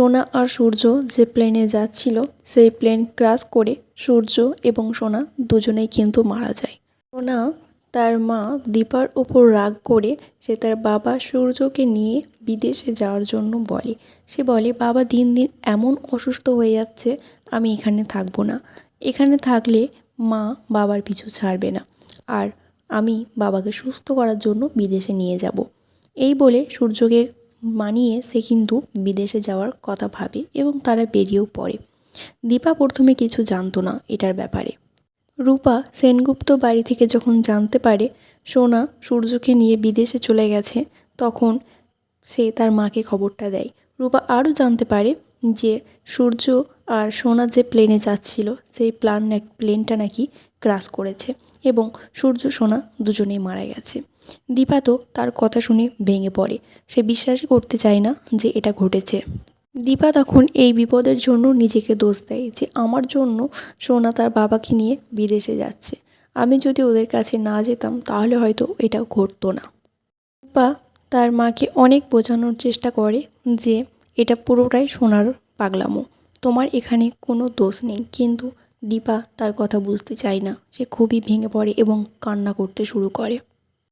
সোনা আর সূর্য যে প্লেনে যাচ্ছিল, সেই প্লেন ক্র্যাশ করে সূর্য এবং সোনা দুজনেই কিন্তু মারা যায়। সোনা তার মা দীপার ওপর রাগ করে সে তার বাবা সূর্যকে নিয়ে বিদেশে যাওয়ার জন্য বলে। সে বলে, বাবা, দিন দিন এমন অসুস্থ হয়ে যাচ্ছে, আমি এখানে থাকব না। এখানে থাকলে মা বাবার পিছু ছাড়বে না। আর আমি বাবাকে সুস্থ করার জন্য বিদেশে নিয়ে যাব। এই বলে সূর্যকে মানিয়ে সে কিন্তু বিদেশে যাওয়ার কথা ভাবে এবং তারা বেরিয়েও পড়ে। দীপা প্রথমে কিছু জানতো না এটার ব্যাপারে। রূপা সেনগুপ্ত বাড়ি থেকে যখন জানতে পারে সোনা সূর্যকে নিয়ে বিদেশে চলে গেছে, তখন সে তার মাকে খবরটা দেয়। রূপা আরও জানতে পারে যে সূর্য আর সোনা যে প্লেনে যাচ্ছিল, সেই প্লান প্লেনটা নাকি ক্রাশ করেছে এবং সূর্য, সোনা দুজনেই মারা গেছে। দীপা তো তার কথা শুনে ভেঙে পড়ে। সে বিশ্বাসই করতে চায় না যে এটা ঘটেছে। দীপা তখন এই বিপদের জন্য নিজেকে দোষ দেয় যে আমার জন্য সোনা তার বাবাকে নিয়ে বিদেশে যাচ্ছে। আমি যদি ওদের কাছে না যেতাম, তাহলে হয়তো এটা ঘটতো না। দীপা তার মাকে অনেক বোঝানোর চেষ্টা করে যে এটা পুরোটাই সোনার পাগলামো। তোমার এখানে কোনো দোষ নেই, কিন্তু দীপা তার কথা বুঝতে চায় না। সে খুবই ভেঙে পড়ে এবং কান্না করতে শুরু করে।